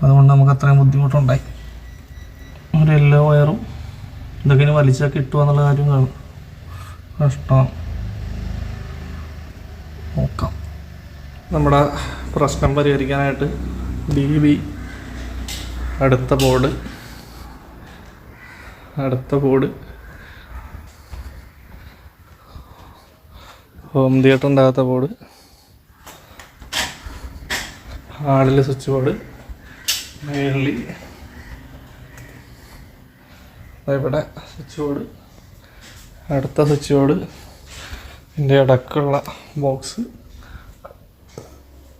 അപ്പം അതുകൊണ്ട് നമുക്ക് അത്രയും ബുദ്ധിമുട്ടുണ്ടായി. ഒരു എല്ലാ വയറും ഇതൊക്കെ ഇനി വലിച്ചൊക്കെ കിട്ടുക എന്നുള്ള കാര്യം കാണും. കഷ്ടം. നോക്കാം. നമ്മുടെ പ്രശ്നം പരിഹരിക്കാനായിട്ട് ഡി ബി അടുത്ത ബോർഡ് അടുത്ത ബോർഡ് ഹോം തിയേറ്റർ ഉണ്ടാകാത്ത ബോർഡ് ഹാളിൽ സ്വിച്ച് ബോർഡ് മേളിൽ ഇവിടെ സ്വിച്ച് ബോർഡ് അടുത്ത സ്വിച്ച് ബോർഡ് ഇതിന്റെ ഇടക്കുള്ള ബോക്സ്.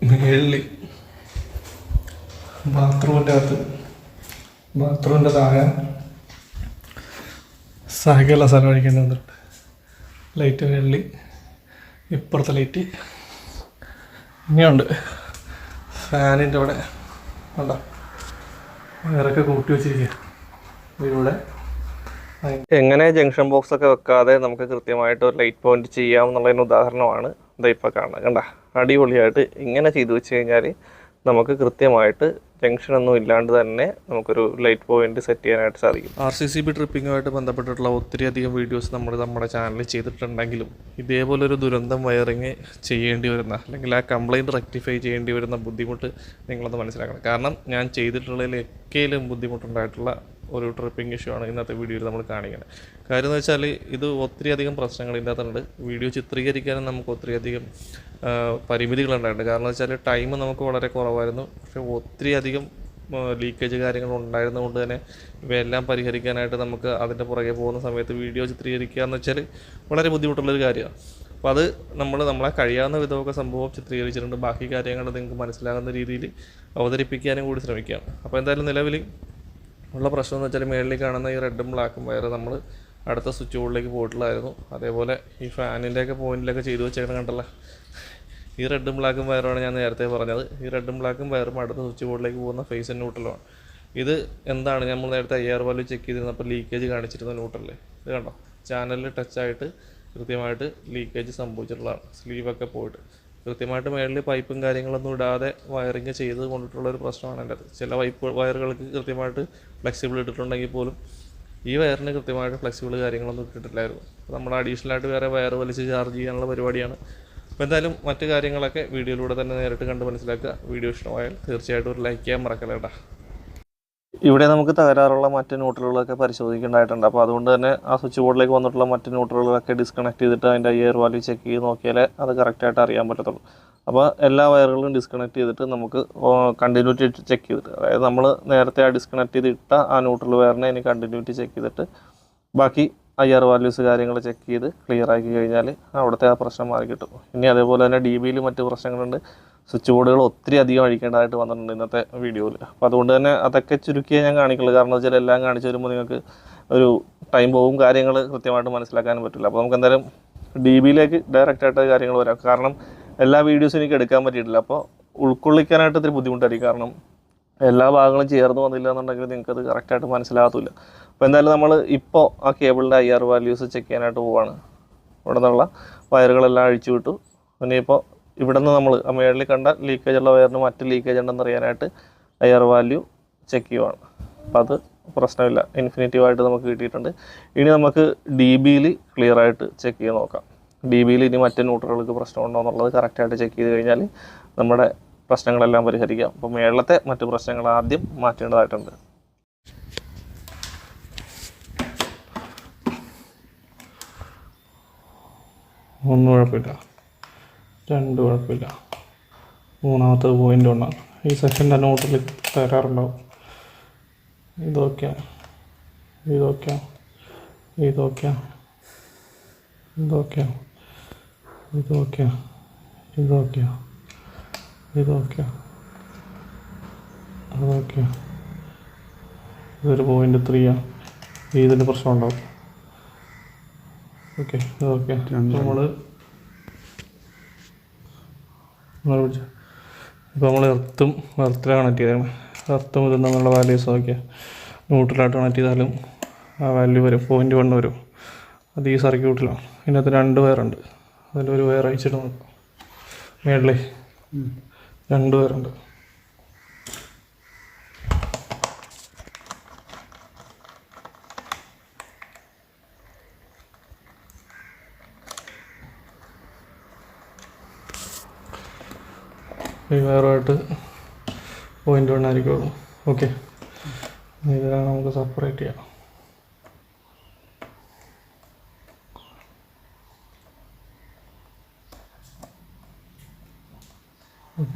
മേളിൽ ബാത്റൂമിന്റെ അകത്ത്. ബാത്റൂമിന്റെ താഴെ. സഹകരണ സ്ഥലം കഴിക്കേണ്ടി വന്നിട്ടുണ്ട്. ലൈറ്റ് മേളിൽ ഇപ്പുറത്തെ ലൈറ്റ്. ഇനിയുണ്ട്. ഫാനിന്റെ അവിടെ. ഉണ്ടോ വയറൊക്കെ കൂട്ടി വെച്ചിരിക്കുക ഇവിടെ എങ്ങനെ ജംഗ്ഷൻ ബോക്സ് ഒക്കെ വെക്കാതെ നമുക്ക് കൃത്യമായിട്ട് ഒരു ലൈറ്റ് പോയിന്റ് ചെയ്യാം എന്നുള്ളതിന് ഉദാഹരണമാണ് ഇതാ ഇപ്പോൾ കാണുന്നത്. കണ്ട? അടിപൊളിയായിട്ട് ഇങ്ങനെ ചെയ്തു വെച്ച് കഴിഞ്ഞാൽ നമുക്ക് കൃത്യമായിട്ട് ജംഗ്ഷൻ ഒന്നും ഇല്ലാണ്ട് തന്നെ നമുക്കൊരു ലൈറ്റ് പോയിന്റ് സെറ്റ് ചെയ്യാനായിട്ട് സാധിക്കും. ആർ സി സി ബി ട്രിപ്പിങ്ങുമായിട്ട് ബന്ധപ്പെട്ടിട്ടുള്ള ഒത്തിരി അധികം വീഡിയോസ് നമ്മൾ നമ്മുടെ ചാനലിൽ ചെയ്തിട്ടുണ്ടെങ്കിലും ഇതേപോലെ ഒരു ദുരന്തം വയറിങ് ചെയ്യേണ്ടി വരുന്ന അല്ലെങ്കിൽ ആ കംപ്ലൈന്റ് റെക്ടിഫൈ ചെയ്യേണ്ടി വരുന്ന ബുദ്ധിമുട്ട് നിങ്ങളൊന്ന് മനസ്സിലാക്കണം. കാരണം ഞാൻ ചെയ്തിട്ടുള്ളതിൽ ഒക്കെയിലും ബുദ്ധിമുട്ടുണ്ടായിട്ടുള്ള ഒരു ട്രിപ്പിംഗ് ഇഷ്യൂ ആണ് ഇന്നത്തെ വീഡിയോയിൽ നമ്മൾ കാണിക്കുന്നത് കാര്യം എന്ന് വെച്ചാൽ ഇത് ഒത്തിരി അധികം പ്രശ്നങ്ങൾ ഇതിനകത്തുണ്ട്. വീഡിയോ ചിത്രീകരിക്കാനും നമുക്ക് ഒത്തിരി അധികം പരിമിതികളുണ്ടായിട്ടുണ്ട് കാരണം എന്ന് വെച്ചാൽ ടൈം നമുക്ക് വളരെ കുറവായിരുന്നു. പക്ഷേ ഒത്തിരി അധികം ലീക്കേജ് കാര്യങ്ങൾ ഉണ്ടായിരുന്നതുകൊണ്ട് തന്നെ ഇവയെല്ലാം പരിഹരിക്കാനായിട്ട് നമുക്ക് അതിന്റെ പുറകെ പോകുന്ന സമയത്ത് വീഡിയോ ചിത്രീകരിക്കുക എന്ന് വെച്ചാൽ വളരെ ബുദ്ധിമുട്ടുള്ളൊരു കാര്യമാണ്. അപ്പോൾ അത് നമ്മൾ നമ്മളെ കഴിയാവുന്ന വിധമൊക്കെ സംഭവം ചിത്രീകരിച്ചിട്ടുണ്ട്. ബാക്കി കാര്യങ്ങൾ നിങ്ങൾക്ക് മനസ്സിലാകുന്ന രീതിയിൽ അവതരിപ്പിക്കാനും കൂടി ശ്രമിക്കാം. അപ്പോൾ എന്തായാലും നിലവിൽ ഉള്ള പ്രശ്നം എന്ന് വെച്ചാൽ മേളിൽ കാണുന്ന ഈ റെഡും ബ്ലാക്കും വയർ നമ്മൾ അടുത്ത സ്വിച്ച് ബോർഡിലേക്ക് പോയിട്ടുള്ളായിരുന്നു അതേപോലെ ഈ ഫാനിന്റെയൊക്കെ പോയിന്റിലൊക്കെ ചെയ്തു വെച്ചേക്കണം കണ്ടല്ലോ. ഈ റെഡും ബ്ലാക്കും വയറുമാണ് ഞാൻ നേരത്തെ പറഞ്ഞത്. ഈ റെഡും ബ്ലാക്കും വയറും അടുത്ത സ്വിച്ച് ബോർഡിലേക്ക് പോകുന്ന ഫേസ് ന്യൂട്രലുമാണ് ഇത് എന്താണ്? നമ്മൾ നേരത്തെ ആർ വാല്യൂ ചെക്ക് ചെയ്തിരുന്നപ്പോൾ ലീക്കേജ് കാണിച്ചിരുന്ന ന്യൂട്രലേ ഇത് കണ്ടോ? ചാനലിൽ ടച്ചായിട്ട് കൃത്യമായിട്ട് ലീക്കേജ് സംഭവിച്ചിട്ടുള്ളതാണ്. സ്ലീവൊക്കെ പോയിട്ട്. കൃത്യമായിട്ട് മേളിൽ പൈപ്പും കാര്യങ്ങളൊന്നും ഇടാതെ വയറിങ് ചെയ്ത് കൊണ്ടിട്ടുള്ള ഒരു പ്രശ്നമാണ് എന്റെ അത്. ചില പൈപ്പ് വയറുകൾക്ക് കൃത്യമായിട്ട് ഫ്ലെക്സിബിൾ ഇട്ടിട്ടുണ്ടെങ്കിൽ പോലും ഈ വയറിന് കൃത്യമായിട്ട് ഫ്ലെക്സിബിൾ കാര്യങ്ങളൊന്നും ഇട്ടിട്ടില്ലായിരുന്നു. അപ്പോൾ നമ്മൾ അഡീഷണൽ ആയിട്ട് വേറെ വയർ വലിച്ച് ചാർജ് ചെയ്യാനുള്ള പരിപാടിയാണ്. അപ്പോൾ എന്തായാലും മറ്റു കാര്യങ്ങളൊക്കെ വീഡിയോയിലൂടെ തന്നെ നേരിട്ട് കണ്ട് മനസ്സിലാക്കുക. വീഡിയോ ഇഷ്ടമായാൽ തീർച്ചയായിട്ടും ഒരു ലൈക്ക് ചെയ്യാൻ മറക്കല്ല കേട്ടോ ഇവിടെ നമുക്ക് തകരാറുള്ള മറ്റ് ന്യൂട്രലുകളൊക്കെ പരിശോധിക്കേണ്ടതായിട്ടുണ്ട്. അപ്പോൾ അതുകൊണ്ട് തന്നെ ആ സ്വിച്ച് ബോർഡിലേക്ക് വന്നിട്ടുള്ള മറ്റ് ന്യൂട്രലുകളൊക്കെ ഡിസ്കണക്ട് ചെയ്തിട്ട് അതിന്റെ ഇയർ വാല്യൂ ചെക്ക് ചെയ്ത് നോക്കിയാലേ അത് കറക്റ്റായിട്ട് അറിയാൻ പറ്റത്തുള്ളൂ. അപ്പോൾ എല്ലാ വയറുകളും ഡിസ്കണക്ട് ചെയ്തിട്ട് നമുക്ക് കണ്ടിന്യൂറ്റി ചെക്ക് ചെയ്തിട്ട് അതായത് നമ്മൾ നേരത്തെ ആ ഡിസ്കണക്ട് ചെയ്തിട്ട ആ ന്യൂട്രൽ വയറിനെ ഇനി കണ്ടിന്യൂറ്റി ചെക്ക് ചെയ്തിട്ട് ബാക്കി ഐ ആർ വാല്യൂസ് കാര്യങ്ങൾ ചെക്ക് ചെയ്ത് ക്ലിയർ ആക്കി കഴിഞ്ഞാൽ അവിടുത്തെ ആ പ്രശ്നം മാറി കിട്ടും. ഇനി അതേപോലെ തന്നെ ഡി ബിയിൽ മറ്റ് പ്രശ്നങ്ങളുണ്ട്. സ്വിച്ച് ബോർഡുകൾ ഒത്തിരി അധികം അഴിക്കേണ്ടതായിട്ട് വന്നിട്ടുണ്ട് ഇന്നത്തെ വീഡിയോയിൽ അപ്പോൾ അതുകൊണ്ട് തന്നെ അതൊക്കെ ചുരുക്കിയേ ഞാൻ കാണിക്കുള്ളൂ. കാരണം വെച്ചാൽ എല്ലാം കാണിച്ചു വരുമ്പോൾ നിങ്ങൾക്ക് ഒരു ടൈം പോവും കാര്യങ്ങൾ കൃത്യമായിട്ട് മനസ്സിലാക്കാനും പറ്റില്ല. അപ്പോൾ നമുക്ക് എന്തായാലും ഡി ബിയിലേക്ക് ഡയറക്റ്റ് ആയിട്ട് കാര്യങ്ങൾ വരാം. കാരണം എല്ലാ വീഡിയോസും എനിക്ക് എടുക്കാൻ പറ്റിയിട്ടില്ല. അപ്പോൾ ഉൾക്കൊള്ളിക്കാനായിട്ട് ഇത്തിരി ബുദ്ധിമുട്ടായിരിക്കും. കാരണം എല്ലാ ഭാഗങ്ങളും ചേർന്ന് വന്നില്ല എന്നുണ്ടെങ്കിൽ നിങ്ങൾക്കത് കറക്റ്റായിട്ട് മനസ്സിലാകത്തില്ല. അപ്പോൾ എന്തായാലും നമ്മൾ ഇപ്പോൾ ആ കേബിളിന്റെ ഐ ആർ വാല്യൂസ് ചെക്ക് ചെയ്യാനായിട്ട് പോവാണ്. ഇവിടെ നിന്നുള്ള വയറുകളെല്ലാം അഴിച്ചു വിട്ടു. ഇനിയിപ്പോൾ ഇവിടെ നിന്ന് നമ്മൾ ആ മേളിൽ കണ്ട ലീക്കേജ് ഉള്ള വയറിന് മറ്റ് ലീക്കേജ് ഉണ്ടെന്ന് അറിയാനായിട്ട് ഐ ആർ വാല്യൂ ചെക്ക് ചെയ്യുവാണ്. അപ്പം അത് പ്രശ്നമില്ല. ഇൻഫിനിറ്റീവ് ആയിട്ട് നമുക്ക് കിട്ടിയിട്ടുണ്ട്. ഇനി നമുക്ക് ഡി ബിയിൽ ക്ലിയർ ആയിട്ട് ചെക്ക് ചെയ്ത് നോക്കാം. ഡി ബിയിൽ ഇനി മറ്റ് ന്യൂട്രലുകൾക്ക് പ്രശ്നമുണ്ടോ എന്നുള്ളത് കറക്റ്റായിട്ട് ചെക്ക് ചെയ്ത് കഴിഞ്ഞാൽ നമ്മുടെ പ്രശ്നങ്ങളെല്ലാം പരിഹരിക്കാം. അപ്പോൾ മേളത്തെ മറ്റു പ്രശ്നങ്ങൾ ആദ്യം മാറ്റേണ്ടതായിട്ടുണ്ട്. ഒന്ന് കുഴപ്പമില്ല. രണ്ട് കുഴപ്പമില്ല. മൂന്നാമത്തെ പോയിന്റ് ഒന്ന് ഈ സെക്ഷന്റെ നോട്ടിൽ തരാറുണ്ടാവും. ഇതൊക്കെ ഇതൊക്കെ ഇതൊക്കെ ഇതൊക്കെ ഇതൊക്കെ ഇതൊക്കെ ഇതൊക്കെ അതൊക്കെ. ഇതൊരു പോയിന്റ് ത്രീയാണ് ഇതിന്റെ പ്രശ്നം ഓക്കെ ഇതൊക്കെ. നമ്മൾ ഇപ്പോൾ നമ്മൾ എർത്തും എർത്തിലാണ് കണക്ട് ചെയ്തേക്കണം എർത്തും ഇതും തമ്മിലുള്ള വാല്യൂസ് നോക്കിയാൽ ന്യൂട്രലായിട്ട് കണക്ട് ചെയ്താലും ആ വാല്യൂ വരും പോയിന്റ് വൺ വരും. അത് ഈ സർക്യൂട്ടിലാണ് ഇതിനകത്ത് രണ്ട് വയറുണ്ട് അതിലൊരു വയർ അയച്ചിട്ട് നോക്കാം. മേളിലേ രണ്ട് വയറുണ്ട് ഈ വയറുമായിട്ട് പോയിന്റ് വൺ ആയിരിക്കുള്ളൂ ഓക്കെ ഇതിലാണ് നമുക്ക് സെപ്പറേറ്റ് ചെയ്യാം.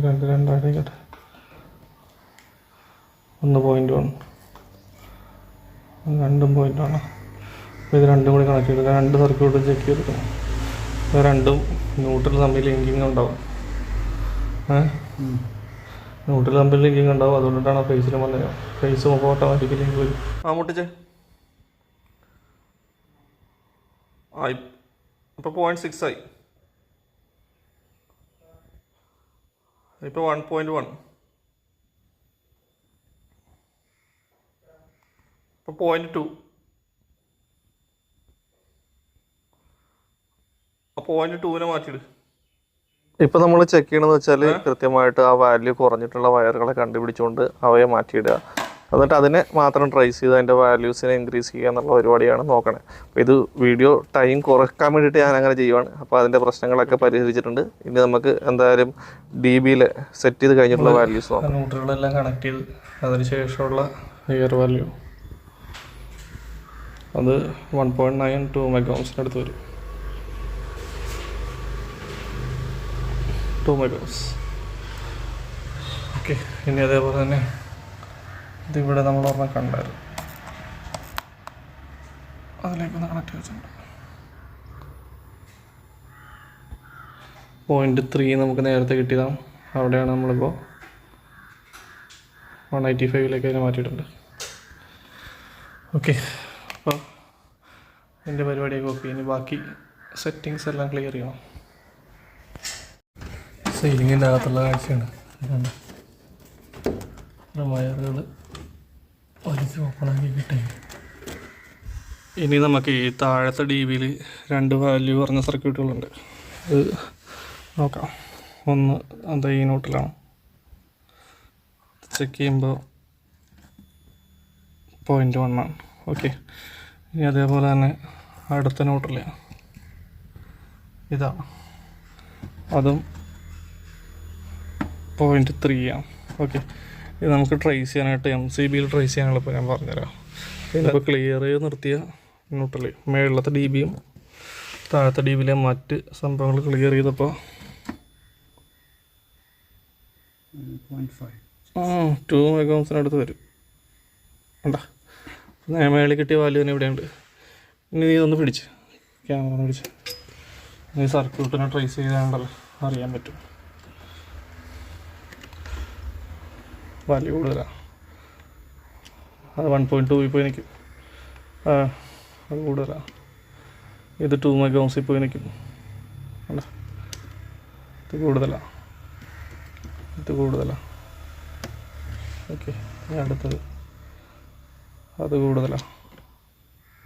രണ്ട് രണ്ടായിക്കട്ടെ ഒന്ന് പോയിന്റ് വൺ രണ്ടും പോയിന്റ് ആണ് അപ്പോൾ ഇത് രണ്ടും കൂടി കണക്ട് ചെയ്ത് രണ്ട് സർക്യൂട്ട് ചെക്ക് ചെയ്തിട്ട് രണ്ടും ന്യൂട്രൽ തമ്മിൽ ലിങ്കിങ് ഉണ്ടാവും. ഏഹ് ന്യൂട്രൽ തമ്മിൽ ലിങ്കിങ് ഉണ്ടാവും. അതുകൊണ്ടിട്ടാണ് വന്നത് ഫേസ് നോക്കുമ്പോൾ ഓട്ടോമാറ്റിക്കലി ലിങ്ക് വരും ആ മുട്ടിച്ച്. പോയിന്റ് സിക്സ് ആയി. ഇപ്പോൾ വൺ പോയിന്റ് വൺ ഇപ്പോൾ പോയിന്റ് ടു അപ്പോൾ പോയിന്റ് ടൂവിനെ മാറ്റിയിട്. ഇപ്പൊ നമ്മൾ ചെക്ക് ചെയ്യണമെന്ന് വെച്ചാൽ കൃത്യമായിട്ട് ആ വാല്യൂ കുറഞ്ഞിട്ടുള്ള വയറുകളെ കണ്ടുപിടിച്ചുകൊണ്ട് അവയെ മാറ്റിയിടുക. എന്നിട്ട് അതിനെ മാത്രം ട്രേസ് ചെയ്ത് അതിന്റെ വാല്യൂസിനെ ഇൻക്രീസ് ചെയ്യുക എന്നുള്ള പരിപാടിയാണ് നോക്കണേ. അപ്പോൾ ഇത് വീഡിയോ ടൈം കുറയ്ക്കാൻ വേണ്ടിയിട്ട് ഞാൻ അങ്ങനെ ചെയ്യുവാണ്. അപ്പോൾ അതിന്റെ പ്രശ്നങ്ങളൊക്കെ പരിഹരിച്ചിട്ടുണ്ട്. ഇനി നമുക്ക് എന്തായാലും ഡി ബിയിൽ സെറ്റ് ചെയ്ത് കഴിഞ്ഞിട്ടുള്ള വാല്യൂസ് നോക്കാം. കണക്ട് ചെയ്ത് അതിന് ശേഷമുള്ള ഇയർ വാല്യൂ അത് വൺ പോയിന്റ് നയൻ ടു മെഗോംസിന് അടുത്ത് വരും. ടു മെഗോസ് ഓക്കെ ഇനി അതേപോലെ തന്നെ ഇതിവിടെ നമ്മൾ ഓർമ്മ കണ്ടായിരുന്നു. അതിലേക്കൊന്ന് കണക്ട് ചെയ്തിട്ടുണ്ട്. പോയിന്റ് ത്രീ നമുക്ക് നേരത്തെ കിട്ടിയതാണ്. അവിടെയാണ് നമ്മളിപ്പോൾ വൺ എയ്റ്റി ഫൈവിലേക്ക് അതിനെ മാറ്റിയിട്ടുണ്ട്. ഓക്കെ അപ്പോൾ എന്റെ പരിപാടിയൊക്കെ ഓക്കെ. ഇനി ബാക്കി സെറ്റിങ്സ് എല്ലാം ക്ലിയർ ചെയ്യണം. സീലിങ്ങിന്റെ അകത്തുള്ള കാഴ്ചയാണ്. ഇതാണ്. വയറുകൾ വലിച്ച് ഓപ്പണാക്കി കിട്ടി. ഇനി നമുക്ക് ഈ താഴത്തെ ഡി വിയിൽ രണ്ട് വാല്യൂ പറഞ്ഞ സർക്യൂട്ടുകളുണ്ട്. അത് നോക്കാം. ഒന്ന് എന്താ ഈ നോട്ടിലാണ്. ചെക്ക് ചെയ്യുമ്പോൾ പോയിന്റ് വണ്ണാണ് ഓക്കെ ഇനി അതേപോലെ തന്നെ അടുത്ത നോട്ടില്ല ഇതാണ് അതും പോയിന്റ് ത്രീ ആണ് ഓക്കെ ഇത് നമുക്ക് ട്രേസ് ചെയ്യാനായിട്ട് എം സി ബിയിൽ ട്രേസ് ചെയ്യാനുള്ള ഇപ്പോൾ ഞാൻ പറഞ്ഞുതരാം. ഇതിപ്പോൾ ക്ലിയർ ചെയ്ത് നിർത്തിയ ന്യൂട്രൽ മേളിലത്തെ ഡി ബിയും താഴത്തെ ഡി ബിയിലെ മറ്റ് സംഭവങ്ങൾ ക്ലിയർ ചെയ്തപ്പോൾ ആ ടു മെഗോംസിനടുത്ത് വരും. കണ്ടാ? മേളിൽ കിട്ടിയ വാല്യൂ തന്നെ ഇവിടെയുണ്ട്. ഇനി നീ ഇതൊന്ന് പിടിച്ച്. ക്യാമറ പിടിച്ച്. നീ സർക്യൂട്ടിനെ ട്രേസ് ചെയ്താണ്ടല്ലോ അറിയാൻ പറ്റും. വാല്യൂ കൂടുതലാണ് അത് വൺ പോയിന്റ് ടു പോയി നിൽക്കും ആ അത് കൂടുതലാണ് ഇത് ടു മെഗോംസിൽ പോയി നിൽക്കും കണ്ടോ? ഇത് കൂടുതലാണ് ഇത് കൂടുതലാണ് ഓക്കെ ഞാൻ അടുത്തത്. അത് കൂടുതലാണ്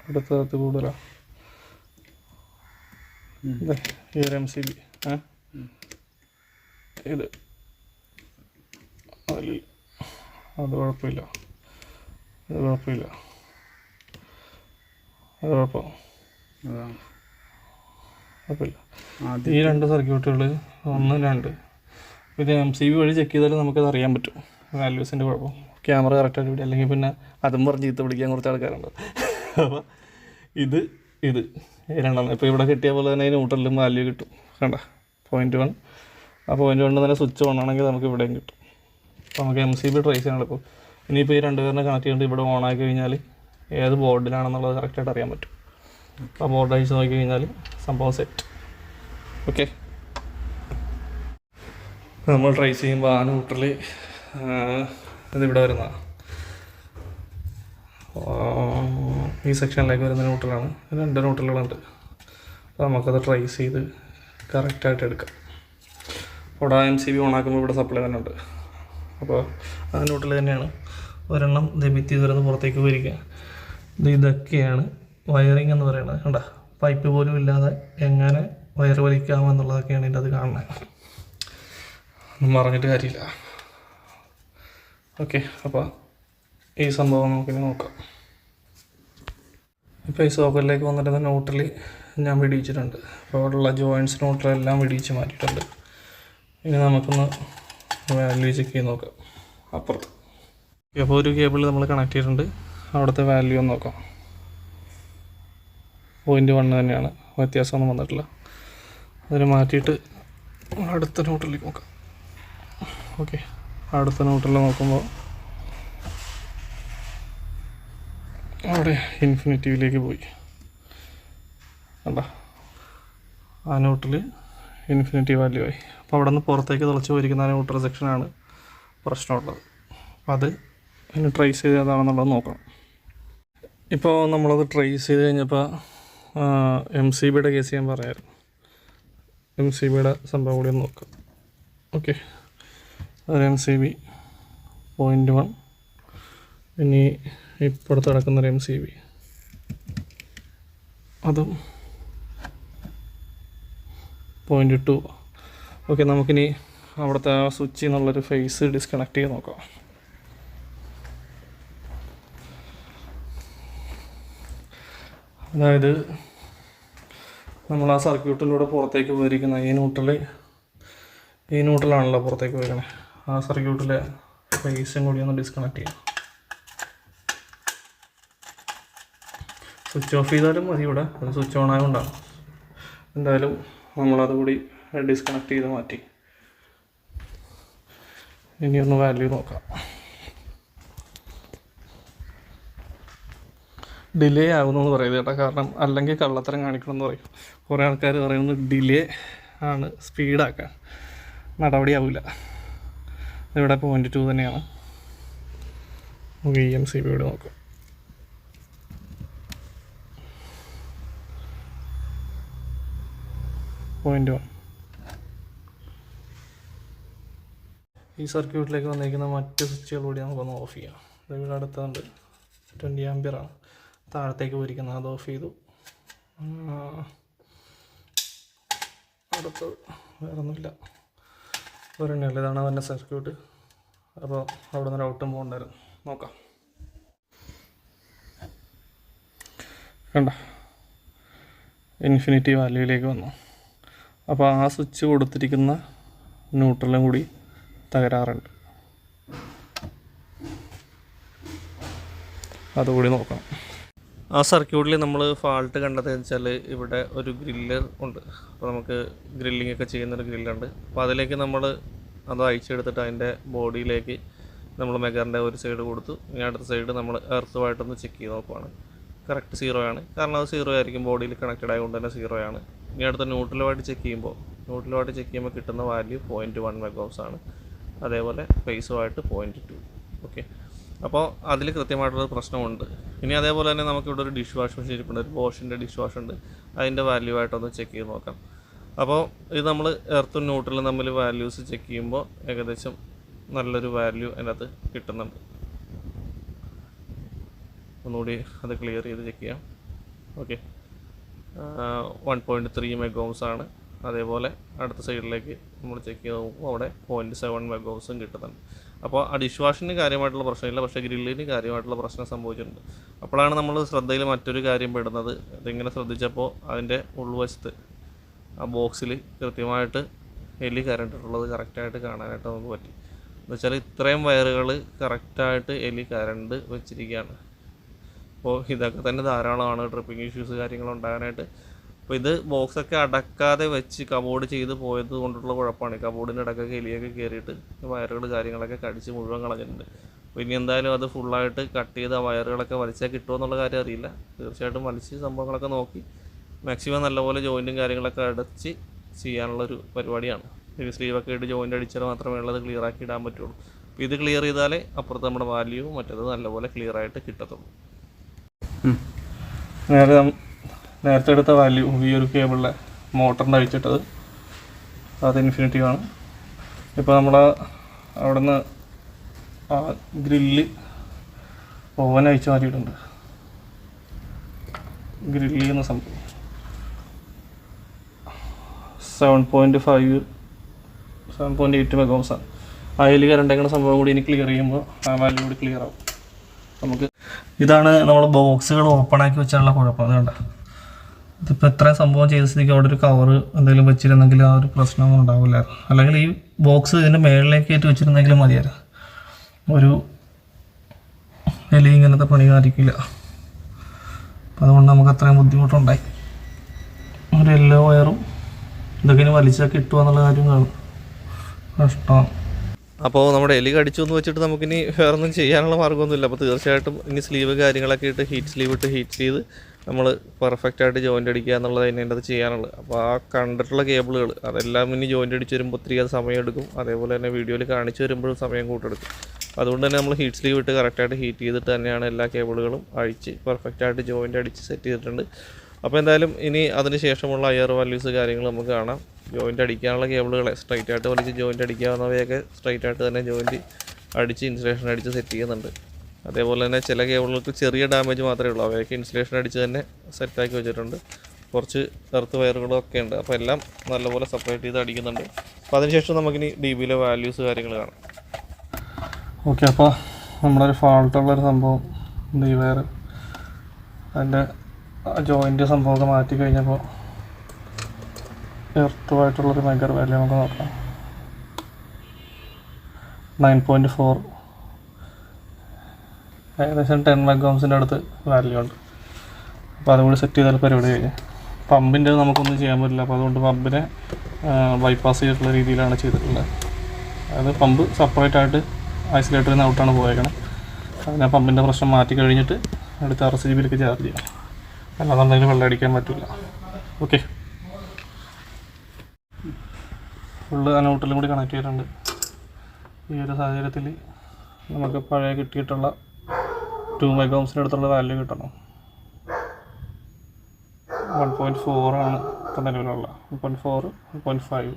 അടുത്തത് അത് കൂടുതലാണ് ഈ ഒരു എം സി ബി ഏ? ഇത്. അതിൽ അത് കുഴപ്പമില്ല. അത് കുഴപ്പമില്ല. അത് കുഴപ്പം. കുഴപ്പമില്ല. ഈ രണ്ട് സർക്യൂട്ടുകൾ ഒന്ന് രണ്ട്. ഇത് എം സി ബി വഴി ചെക്ക് ചെയ്താൽ നമുക്കത് അറിയാൻ പറ്റും. വാല്യൂസിന്റെ കുഴപ്പം. ക്യാമറ കറക്റ്റായിട്ട് പിടി അല്ലെങ്കിൽ പിന്നെ അതും പറഞ്ഞ് ചീത്ത പിടിക്കാൻ കുറച്ച് ആൾക്കാരുണ്ട്. അപ്പോൾ ഇത് ഇത്. രണ്ടാണ് ഇപ്പോൾ ഇവിടെ കിട്ടിയ പോലെ തന്നെ ന്യൂട്രലിലും വാല്യൂ കിട്ടും. കണ്ട? പോയിന്റ് വൺ ആ പോയിന്റ് വണ്ണിൽ തന്നെ സ്വിച്ച് ഓൺ ആണെങ്കിൽ നമുക്ക് ഇവിടെയും കിട്ടും. അപ്പോൾ നമുക്ക് എം സി ബി ട്രേസ് ചെയ്യാൻ എളുപ്പം. ഇനിയിപ്പോൾ ഈ രണ്ട് പേരിനെ കണക്ട് ചെയ്തിട്ട് ഇവിടെ ഓൺ ആക്കി കഴിഞ്ഞാൽ ഏത് ബോർഡിലാണെന്നുള്ളത് കറക്റ്റായിട്ട് അറിയാൻ പറ്റും. അപ്പോൾ ബോർഡ് അയച്ച് നോക്കി കഴിഞ്ഞാൽ സംഭവം സെറ്റ് ഓക്കെ നമ്മൾ ട്രേസ് ചെയ്യുമ്പോൾ ആ ന്യൂട്രൽ ഇതിവിടെ വരുന്ന ഈ സെക്ഷനിലേക്ക് വരുന്ന ന്യൂട്രലാണ് രണ്ട് ന്യൂട്രലുകളുണ്ട് അപ്പോൾ നമുക്കത് ട്രേസ് ചെയ്ത് കറക്റ്റായിട്ട് എടുക്കാം. അവിടെ എം സി ബി ഓണാക്കുമ്പോൾ ഇവിടെ സപ്ലൈ തന്നെ ഉണ്ട്. അപ്പോൾ ആ നോട്ടിൽ തന്നെയാണ്. ഒരെണ്ണം ദബിത്തി തുറന്ന് പുറത്തേക്ക് വരിക ഇത് ഇതൊക്കെയാണ് വയറിങ് എന്ന് പറയുന്നത്. കണ്ട? പൈപ്പ് പോലും ഇല്ലാതെ എങ്ങനെ വയർ വലിക്കാമെന്നുള്ളതൊക്കെയാണ് ഇതിന്റെ അത് കാണുന്നത്. ഒന്നും പറഞ്ഞിട്ട് കാര്യമില്ല. ഓക്കെ അപ്പോൾ ഈ സംഭവം നമുക്കിനി നോക്കാം. ഇപ്പോൾ ഈ സോക്കറിലേക്ക് വന്നിട്ട് നോട്ടിൽ ഞാൻ വെടിയിച്ചിട്ടുണ്ട്. അപ്പോൾ അവിടെയുള്ള ജോയിൻസ് നോട്ടിലെല്ലാം വെടിയിച്ച് മാറ്റിയിട്ടുണ്ട്. ഇനി നമുക്കൊന്ന് വാല്യൂ ചെക്ക് ചെയ്ത് നോക്കാം. അപ്പുറത്ത്. അപ്പോൾ ഒരു കേബിൾ നമ്മൾ കണക്ട് ചെയ്തിട്ടുണ്ട്. അവിടുത്തെ വാല്യൂ ഒന്ന് നോക്കാം. പോയിന്റ് വണ്ണ് തന്നെയാണ്. വ്യത്യാസമൊന്നും വന്നിട്ടില്ല. അതിനെ മാറ്റിയിട്ട് അടുത്ത നോട്ടിലേക്ക് നോക്കാം. ഓക്കെ അടുത്ത നോട്ടിൽ നോക്കുമ്പോൾ അവിടെ ഇൻഫിനിറ്റീവിലേക്ക് പോയി. കണ്ട? ആ നോട്ടിൽ ഇൻഫിനിറ്റി വാല്യൂ ആയി. അപ്പോൾ അവിടെ നിന്ന് പുറത്തേക്ക് തുളച്ച് പോയിരിക്കുന്നതിന് ഔട്ടർ ന്യൂട്രൽ സെക്ഷനാണ് പ്രശ്നമുള്ളത്. അപ്പോൾ അത് ഇനി ട്രേസ് ചെയ്ത് ഏതാണെന്നുള്ളത് നോക്കണം. ഇപ്പോൾ നമ്മളത് ട്രേസ് ചെയ്ത് കഴിഞ്ഞപ്പോൾ എം സി ബിയുടെ കേസ് ഞാൻ പറയാമായിരുന്നു എം സി ബിയുടെ സംഭവം കൂടി ഒന്ന് നോക്കാം. ഓക്കെ അതൊരു M C B point one ഇനി ഇപ്പോഴത്തെ കിടക്കുന്നൊരു എം സി ബി അതും പോയിന്റ് ടു ഓക്കെ നമുക്കിനി അവിടുത്തെ ആ സ്വിച്ചിൽ നിന്നുള്ളൊരു ഫേസ് ഡിസ്കണക്ട് ചെയ്ത് നോക്കാം. അതായത് നമ്മൾ ആ സർക്യൂട്ടിലൂടെ പുറത്തേക്ക് പോയിരിക്കുന്ന ഈ ന്യൂട്രൽ ഈ ന്യൂട്രലാണല്ലോ പുറത്തേക്ക് പോയിരിക്കണേ. ആ സർക്യൂട്ടിലെ ഫേസും കൂടി ഒന്ന് ഡിസ്കണക്ട് ചെയ്യാം. സ്വിച്ച് ഓഫ് ചെയ്താലും മതി ഇവിടെ. സ്വിച്ച് ഓൺ ആയതുകൊണ്ടാണ് എന്തായാലും നമ്മളത് കൂടി ഡിസ്കണക്ട് ചെയ്ത് മാറ്റി. ഇനി ഒന്ന് വാല്യൂ നോക്കാം. ഡിലേ ആകുന്നു പറയുന്നത് കേട്ടോ. കാരണം അല്ലെങ്കിൽ കള്ളത്തരം കാണിക്കണം എന്ന് പറയും. കുറേ ആൾക്കാർ പറയുന്നത് ഡിലേ ആണ് സ്പീഡാക്കാൻ. നടപടിയാവില്ല ഇവിടെ പോയിന്റ് ടു തന്നെയാണ്. വി എം സി ബിയോട് നോക്കാം. Point one. ഈ സർക്യൂട്ടിലേക്ക് വന്നിരിക്കുന്ന മറ്റ് സ്വിച്ചുകൾ കൂടി നമുക്കൊന്ന് ഓഫ് ചെയ്യാം. ഇവിടെ അടുത്തുണ്ട്. ട്വന്റി ആംബിയറാണ് താഴത്തേക്ക് പോയിരിക്കുന്നത് അത് ഓഫ് ചെയ്തു. അടുത്തത് വേറെ ഒന്നുമില്ല ഒരെണ്ണയുള്ള ഇതാണ് അവന്റെ സർക്യൂട്ട്. അപ്പോൾ അവിടെ നിന്ന് ഔട്ടും പോകണ്ടായിരുന്നു. നോക്കാം. കണ്ട? ഇൻഫിനിറ്റി വാല്യൂയിലേക്ക് വന്നു. അപ്പോൾ ആ സ്വിച്ച് കൊടുത്തിരിക്കുന്ന ന്യൂട്രലും കൂടി തകരാറുണ്ട്. അതുകൂടി നോക്കണം. ആ സർക്യൂട്ടിൽ നമ്മൾ ഫാൾട്ട് കണ്ടത് വെച്ചാൽ ഇവിടെ ഒരു ഗ്രില്ലർ ഉണ്ട്. അപ്പോൾ നമുക്ക് ഗ്രില്ലിംഗ് ഒക്കെ ചെയ്യുന്നൊരു ഗ്രില്ലുണ്ട് അപ്പോൾ അതിലേക്ക് നമ്മൾ അത് അയച്ചെടുത്തിട്ട് അതിന്റെ ബോഡിയിലേക്ക് നമ്മൾ മെഗറിന്റെ ഒരു സൈഡ് കൊടുത്തു. ഇനി അടുത്ത സൈഡ് നമ്മൾ എർത്തുമായിട്ടൊന്ന് ചെക്ക് ചെയ്ത് നോക്കുവാണ്. കറക്റ്റ് സീറോ ആണ്. കാരണം അത് സീറോ ആയിരിക്കും ബോഡിയിൽ കണക്റ്റഡ് ആയതുകൊണ്ട് തന്നെ സീറോ ആണ്. ഇനി അടുത്ത ന്യൂട്രലുമായിട്ട് ചെക്ക് ചെയ്യുമ്പോൾ ന്യൂട്രലുമായിട്ട് ചെക്ക് ചെയ്യുമ്പോൾ കിട്ടുന്ന വാല്യൂ പോയിന്റ് വൺ മെഗോസ് ആണ്. അതേപോലെ ഫേസുമായിട്ട് പോയിന്റ് ടു ഓക്കെ അപ്പോൾ അതിൽ കൃത്യമായിട്ടുള്ള പ്രശ്നമുണ്ട്. ഇനി അതേപോലെ തന്നെ നമുക്കിവിടെ ഒരു ഡിഷ് വാഷ് മെഷീൻ ഇരിപ്പുണ്ട്. ഒരു ബോഷിന്റെ ഡിഷ് വാഷ് ഉണ്ട്. അതിന്റെ വാല്യൂ ആയിട്ടൊന്ന് ചെക്ക് ചെയ്ത് നോക്കാം. അപ്പോൾ ഇത് നമ്മൾ എർത്തും ന്യൂട്രലും തമ്മിൽ വാല്യൂസ് ചെക്ക് ചെയ്യുമ്പോൾ ഏകദേശം നല്ലൊരു വാല്യൂ അതിനകത്ത് കിട്ടുന്നുണ്ട്. ഒന്നുകൂടി അത് ക്ലിയർ ചെയ്ത് ചെക്ക് ചെയ്യാം. Okay one point three megohms ആണ്. അതേപോലെ അടുത്ത സൈഡിലേക്ക് നമ്മൾ ചെക്ക് ചെയ്ത് നോക്കുമ്പോൾ അവിടെ പോയിന്റ് സെവൻ മെഗോംസും കിട്ടുന്നുണ്ട്. അപ്പോൾ ആ ഡിഷ് വാഷിന് കാര്യമായിട്ടുള്ള പ്രശ്നമില്ല. പക്ഷേ ഗ്രില്ലിന് കാര്യമായിട്ടുള്ള പ്രശ്നം സംഭവിച്ചിട്ടുണ്ട്. അപ്പോഴാണ് നമ്മൾ ശ്രദ്ധയിൽ മറ്റൊരു കാര്യം പെടുന്നത്. ഇതിങ്ങനെ ശ്രദ്ധിച്ചപ്പോൾ അതിന്റെ ഉൾവശത്ത് ആ ബോക്സിൽ കൃത്യമായിട്ട് എലി കരണ്ടിട്ടുള്ളത് കറക്റ്റായിട്ട് കാണാനായിട്ട് നമുക്ക് പറ്റി. എന്ന് വെച്ചാൽ ഇത്രയും വയറുകൾ കറക്റ്റായിട്ട് എലി കരണ്ട് വെച്ചിരിക്കുകയാണ്. അപ്പോൾ ഇതൊക്കെ തന്നെ ധാരാളമാണ് ട്രിപ്പിംഗ് ഇഷ്യൂസ് കാര്യങ്ങൾ ഉണ്ടാകാനായിട്ട്. അപ്പോൾ ഇത് ബോക്സൊക്കെ അടക്കാതെ വെച്ച് കബോർഡ് ചെയ്ത് പോയത് കൊണ്ടുള്ള കുഴപ്പമാണ്. കബോർഡിന്റെ ഇടക്കൊക്കെ എലിയൊക്കെ കയറിയിട്ട് വയറുകൾ കാര്യങ്ങളൊക്കെ കടിച്ച് മുഴുവൻ കളഞ്ഞിട്ടുണ്ട്. അപ്പോൾ ഇനി എന്തായാലും അത് ഫുള്ളായിട്ട് കട്ട് ചെയ്ത് ആ വയറുകളൊക്കെ വലിച്ചാൽ കിട്ടുമോ എന്നുള്ള കാര്യം അറിയില്ല. തീർച്ചയായിട്ടും വലിച്ച് സംഭവങ്ങളൊക്കെ നോക്കി മാക്സിമം നല്ലപോലെ ജോയിന്റും കാര്യങ്ങളൊക്കെ അടച്ച് ചെയ്യാനുള്ളൊരു പരിപാടിയാണ്. ഈ സ്ലീവൊക്കെ ഇട്ട് ജോയിന്റ് അടിച്ചാൽ മാത്രമേ ഉള്ളത് ക്ലിയർ ആക്കി ഇടാൻ പറ്റുള്ളൂ. അപ്പോൾ ഇത് ക്ലിയർ ചെയ്താലേ അപ്പുറത്ത് നമ്മുടെ വാല്യൂ മറ്റേത് നല്ലപോലെ ക്ലിയർ ആയിട്ട് കിട്ടത്തുള്ളൂ. നേരെ നേരത്തെ എടുത്ത വാല്യൂ ഈ ഒരു കേബിളിലെ മോട്ടറിന്റെ അഴിച്ചിട്ടത് അത് ഇൻഫിനിറ്റീവ് ആണ് ഇപ്പോൾ നമ്മൾ അവിടെ നിന്ന് ആ ഗ്രില്ല് ഓവൻ അഴിച്ച് മാറ്റിയിട്ടുണ്ട്. ഗ്രില്ല് എന്ന സംഭവം seven point five seven point eight മെഗോംസാണ് അതിൽ കരണ്ടെങ്കിലും സംഭവം കൂടി ഇനി ക്ലിയർ ചെയ്യുമ്പോൾ ആ വാല്യൂ കൂടി ക്ലിയർ ആവും. നമുക്ക് ഇതാണ് നമ്മൾ ബോക്സുകൾ ഓപ്പൺ ആക്കി വെച്ചാലുള്ള കുഴപ്പം. അത് കണ്ട? ഇതിപ്പോൾ ഇത്രയും സംഭവം ചെയ്ത സ്ഥിതിക്ക് അവിടെ ഒരു കവർ എന്തെങ്കിലും വെച്ചിരുന്നെങ്കിൽ ആ ഒരു പ്രശ്നമൊന്നും ഉണ്ടാവില്ലായിരുന്നു. അല്ലെങ്കിൽ ഈ ബോക്സ് ഇതിന്റെ മേളിലേക്ക് കയറ്റി വെച്ചിരുന്നെങ്കിലും മതിയായിരുന്നു. ഒരു എലി ഇങ്ങനത്തെ പണി കാണിക്കില്ല അപ്പം അതുകൊണ്ട് നമുക്ക് അത്രയും ബുദ്ധിമുട്ടുണ്ടായി. ഒരു എല്ലാ വയറും ഇതൊക്കെ ഇനി വലിച്ചൊക്കെ ഇട്ടു എന്നുള്ള കാര്യം കാണും. കഷ്ടമാണ് അപ്പോൾ നമ്മുടെ എലി കടിച്ചു എന്ന് വെച്ചിട്ട് നമുക്കിനി വേറൊന്നും ചെയ്യാനുള്ള മാർഗമൊന്നുമില്ല. അപ്പോൾ തീർച്ചയായിട്ടും ഇനി സ്ലീവ് കാര്യങ്ങളൊക്കെ ഇട്ട് ഹീറ്റ് സ്ലീവ് ഇട്ട് ഹീറ്റ് ചെയ്ത് നമ്മൾ പെർഫെക്റ്റ് ആയിട്ട് ജോയിന്റ് അടിക്കുക എന്നുള്ളത് തന്നെ എന്റെ അത് ചെയ്യാനുള്ളത്. അപ്പോൾ ആ കണ്ടിട്ടുള്ള കേബിളുകൾ അതെല്ലാം ഇനി ജോയിന്റ് അടിച്ച് വരുമ്പോൾ ഒത്തിരി അത് സമയം എടുക്കും അതേപോലെ തന്നെ വീഡിയോയിൽ കാണിച്ചു വരുമ്പോഴും സമയം കൂട്ടെടുക്കും അതുകൊണ്ട് തന്നെ നമ്മൾ ഹീറ്റ് സ്ലീവ് ഇട്ട് കറക്റ്റായിട്ട് ഹീറ്റ് ചെയ്തിട്ട് തന്നെയാണ് എല്ലാ കേബിളുകളും അഴിച്ച് പെർഫെക്റ്റ് ആയിട്ട് ജോയിന്റ് അടിച്ച് സെറ്റ് ചെയ്തിട്ടുണ്ട്. അപ്പോൾ എന്തായാലും ഇനി അതിന് ശേഷമുള്ള അയർ വാല്യൂസ് കാര്യങ്ങൾ നമുക്ക് കാണാം. ജോയിന്റ് അടിക്കാനുള്ള കേബിളുകളെ സ്ട്രൈറ്റ് ആയിട്ട് വലിച്ച് ജോയിന്റ് അടിക്കാവുന്നവയൊക്കെ സ്ട്രൈറ്റ് ആയിട്ട് തന്നെ ജോയിന്റ് അടിച്ച് ഇൻസുലേഷൻ അടിച്ച് സെറ്റ് ചെയ്യുന്നുണ്ട്. അതേപോലെ തന്നെ ചില കേബിളുകൾക്ക് ചെറിയ ഡാമേജ് മാത്രമേ ഉള്ളൂ. അവയൊക്കെ ഇൻസുലേഷൻ അടിച്ച് തന്നെ സെറ്റാക്കി വെച്ചിട്ടുണ്ട്. കുറച്ച് എർത്ത് വയറുകളും ഒക്കെ ഉണ്ട്. അപ്പോൾ എല്ലാം നല്ലപോലെ സെപ്പറേറ്റ് ചെയ്ത് അടിക്കുന്നുണ്ട്. അപ്പോൾ അതിനുശേഷം നമുക്കിനി ഡി ബിയിലെ വാല്യൂസ് കാര്യങ്ങൾ കാണാം. ഓക്കെ അപ്പോൾ നമ്മളൊരു ഫാൾട്ടുള്ളൊരു സംഭവം ഡി വയർ അതിന്റെ ജോയിന്റ് സംഭവമൊക്കെ മാറ്റി കഴിഞ്ഞപ്പോൾ എർത്തുമായിട്ടുള്ളൊരു മെഗർ വാല്യൂ നമുക്ക് നോക്കാം. നയൻ പോയിന്റ് ഫോർ ഏകദേശം ടെൻ മെഗോംസിന്റെ അടുത്ത് വാല്യൂ ഉണ്ട്. അപ്പോൾ അതുകൂടി സെറ്റ് ചെയ്താൽ പരിപാടി കഴിഞ്ഞു പമ്പിന്റെ നമുക്കൊന്നും ചെയ്യാൻ പറ്റില്ല. അപ്പോൾ അതുകൊണ്ട് പമ്പിനെ ബൈപ്പാസ് ചെയ്തിട്ടുള്ള രീതിയിലാണ് ചെയ്തിട്ടുള്ളത്. അതായത് പമ്പ് സെപ്പറേറ്റ് ആയിട്ട് ഐസൊലേറ്ററിൽ നിന്ന് ഔട്ടാണ് പോയേക്കണം. അതിനെ പമ്പിന്റെ പ്രശ്നം മാറ്റി കഴിഞ്ഞിട്ട് അടുത്ത ആർ സി ബിയിലേക്ക് ചാർജ് ചെയ്യാം. അല്ലാന്നുണ്ടെങ്കിൽ വെള്ളം അടിക്കാൻ പറ്റില്ല. ഓക്കെ ഫുള്ള് അനൗട്ടിലും കൂടി കണക്ട് ചെയ്തിട്ടുണ്ട്. ഈ ഒരു സാഹചര്യത്തിൽ നമുക്ക് പഴയ കിട്ടിയിട്ടുള്ള ടു മെഗോംസിന്റെ അടുത്തുള്ള വാല്യൂ കിട്ടണം. വൺ പോയിന്റ് ഫോറാണ് ഇപ്പം നിലവിലുള്ള. One point four one point five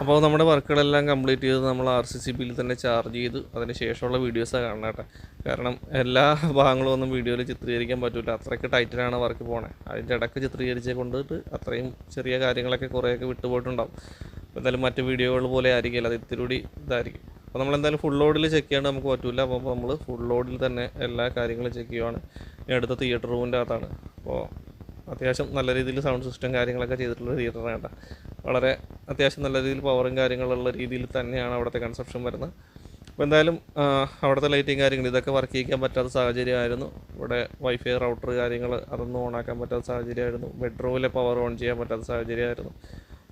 അപ്പോൾ നമ്മുടെ വർക്കുകളെല്ലാം കംപ്ലീറ്റ് ചെയ്ത് നമ്മൾ ആർ സി സി ബിയിൽ തന്നെ ചാർജ് ചെയ്ത് അതിന് ശേഷമുള്ള വീഡിയോസാണ് കാണണം കേട്ടോ. കാരണം എല്ലാ ഭാഗങ്ങളും ഒന്നും വീഡിയോയിൽ ചിത്രീകരിക്കാൻ പറ്റില്ല അത്രയ്ക്ക് ടൈറ്റിലാണ് വർക്ക് പോണേ. അതിന്റെ ഇടയ്ക്ക് ചിത്രീകരിച്ച് കൊണ്ടിട്ട് അത്രയും ചെറിയ കാര്യങ്ങളൊക്കെ കുറേയൊക്കെ വിട്ടുപോയിട്ടുണ്ടാവും. എന്തായാലും മറ്റ് വീഡിയോകൾ പോലെ ആയിരിക്കില്ല. അത് ഇത്തിരി ഇതായിരിക്കും. അപ്പോൾ നമ്മൾ എന്തായാലും ഫുൾ ലോഡിൽ ചെക്ക് ചെയ്യാണ്ട് നമുക്ക് പറ്റില്ല അപ്പോൾ നമ്മൾ ഫുൾ ലോഡിൽ തന്നെ എല്ലാ കാര്യങ്ങളും ചെക്ക് ചെയ്യുവാണ്. ഇനി അടുത്ത തിയേറ്റർ റൂമിന്റെ അകത്താണ്. അപ്പോൾ അത്യാവശ്യം നല്ല രീതിയിൽ സൗണ്ട് സിസ്റ്റം കാര്യങ്ങളൊക്കെ ചെയ്തിട്ടുള്ള തിയേറ്ററാണ് കേട്ടോ. വളരെ അത്യാവശ്യം നല്ല രീതിയിൽ പവറും കാര്യങ്ങളുള്ള രീതിയിൽ തന്നെയാണ് അവിടുത്തെ കൺസെപ്ഷൻ വരുന്നത്. അപ്പോൾ എന്തായാലും അവിടുത്തെ ലൈറ്റിങ് കാര്യങ്ങൾ ഇതൊക്കെ വർക്ക് ചെയ്യിക്കാൻ പറ്റാത്ത സാഹചര്യമായിരുന്നു. ഇവിടെ വൈഫൈ റൗട്ടർ കാര്യങ്ങൾ അതൊന്നും ഓണാക്കാൻ പറ്റാത്ത സാഹചര്യമായിരുന്നു. ബെഡ്റൂമിലെ പവർ ഓൺ ചെയ്യാൻ പറ്റാത്ത സാഹചര്യമായിരുന്നു.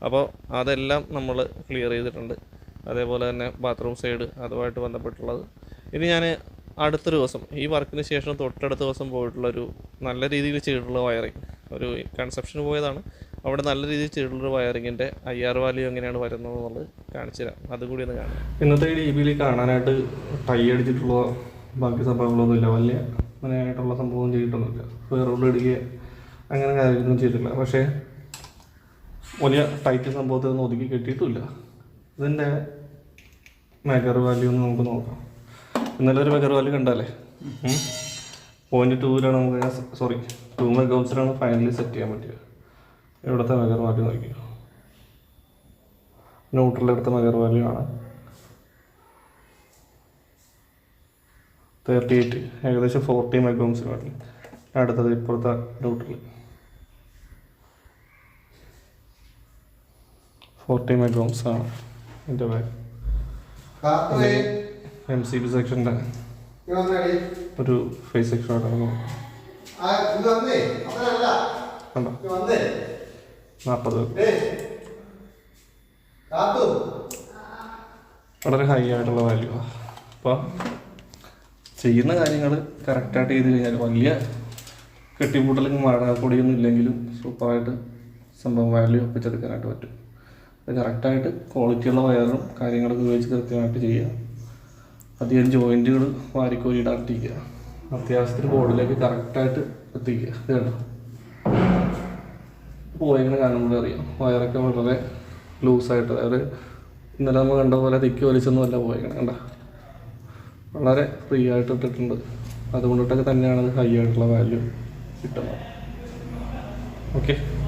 അപ്പോൾ അതെല്ലാം നമ്മൾ ക്ലിയർ ചെയ്തിട്ടുണ്ട്. അതേപോലെ തന്നെ ബാത്റൂം സൈഡ് അതുമായിട്ട് ബന്ധപ്പെട്ടുള്ളത്. ഇനി ഞാൻ അടുത്തൊരു ദിവസം ഈ വർക്കിന് ശേഷം തൊട്ടടുത്ത ദിവസം പോയിട്ടുള്ളൊരു നല്ല രീതിയിൽ ചെയ്തിട്ടുള്ള വയറിങ് ഒരു കൺസെപ്ഷന് പോയതാണ്. അവിടെ നല്ല രീതിയിൽ ചെയ്തിട്ടുള്ള വയറിങ്ങിന്റെ ഐ ആർ വാല്യൂ എങ്ങനെയാണ് വരുന്നത് എന്നുള്ളത് കാണിച്ചു തരാം. അതുകൂടി ഒന്ന് കാണാം. ഇന്നത്തെ ഡി ബിയിൽ കാണാനായിട്ട് ടൈ അടിച്ചിട്ടുള്ള ബാക്കി സംഭവങ്ങളൊന്നുമില്ല വലിയ അങ്ങനെയായിട്ടുള്ള സംഭവം ചെയ്തിട്ടൊന്നുമില്ല. വേറെ ഇടുകയോ അങ്ങനെ കാര്യങ്ങളൊന്നും ചെയ്തിട്ടില്ല. പക്ഷേ വലിയ ടൈറ്റ് സംഭവത്തിൽ ഒന്നും ഒതുക്കി കിട്ടിയിട്ടില്ല. ഇതിന്റെ മെഗർ വാല്യൂ ഒന്ന് നമുക്ക് നോക്കാം. ഇന്നലെ ഒരു മെഗർ വാല്യൂ കണ്ടല്ലേ പോയിന്റ് ടൂവിലാണ് നമുക്ക് സോറി ടു മെഗോംസിലാണ് ഫൈനലി സെറ്റ് ചെയ്യാൻ പറ്റിയത്. ഇവിടുത്തെ മെഗർ വാല്യൂ നോക്കിയോ? ന്യൂട്രലെടുത്ത മെഗർ വാല്യൂ ആണ്? തേർട്ടി എയ്റ്റ് ഏകദേശം ഫോർട്ടി മെഗോംസ് വാല്യൂ അടുത്തത് ഇപ്പുറത്തെ ന്യൂട്രൽ ഫോർട്ടി മെഗോംസ് ആണ്. എന്റെ ബാഗ് എം സി ബി സെക്ഷന്റെ ഒരു ഫേസ് സെക്ഷൻ നാൽപ്പത് വളരെ ഹൈ ആയിട്ടുള്ള വാല്യൂ അപ്പോൾ ചെയ്യുന്ന കാര്യങ്ങൾ കറക്റ്റായിട്ട് ചെയ്ത് കഴിഞ്ഞാൽ വലിയ കെട്ടിപ്പൂട്ടലും മഴ പൊടിയൊന്നും ഇല്ലെങ്കിലും സൂപ്പറായിട്ട് സംഭവം വാല്യൂ ഒപ്പിച്ചെടുക്കാനായിട്ട് പറ്റും. കറക്റ്റായിട്ട് ക്വാളിറ്റിയുള്ള വയറും കാര്യങ്ങളൊക്കെ ഉപയോഗിച്ച് കൃത്യമായിട്ട് ചെയ്യുക. അധികം ജോയിന്റുകൾ വാരിക്കോരി ഇടാണ്ടിരിക്കുക അത്യാവശ്യത്തിന് ബോർഡിലേക്ക് കറക്റ്റായിട്ട് എത്തിക്കുക. കണ്ടോ? പോയിങ്ങനെ കാണുമ്പോൾ അറിയാം. വയറൊക്കെ വളരെ ലൂസായിട്ട്. അതായത് ഇന്നലെ നമ്മൾ കണ്ട പോലെ തിക്കി വലിച്ചൊന്നും അല്ല പോയേക്കണം കണ്ട? വളരെ ഫ്രീ ആയിട്ട് ഇട്ടിട്ടുണ്ട്. അതുകൊണ്ടിട്ടൊക്കെ തന്നെയാണ് ഹൈ ആയിട്ടുള്ള വാല്യൂ കിട്ടുന്നത്. ഓക്കെ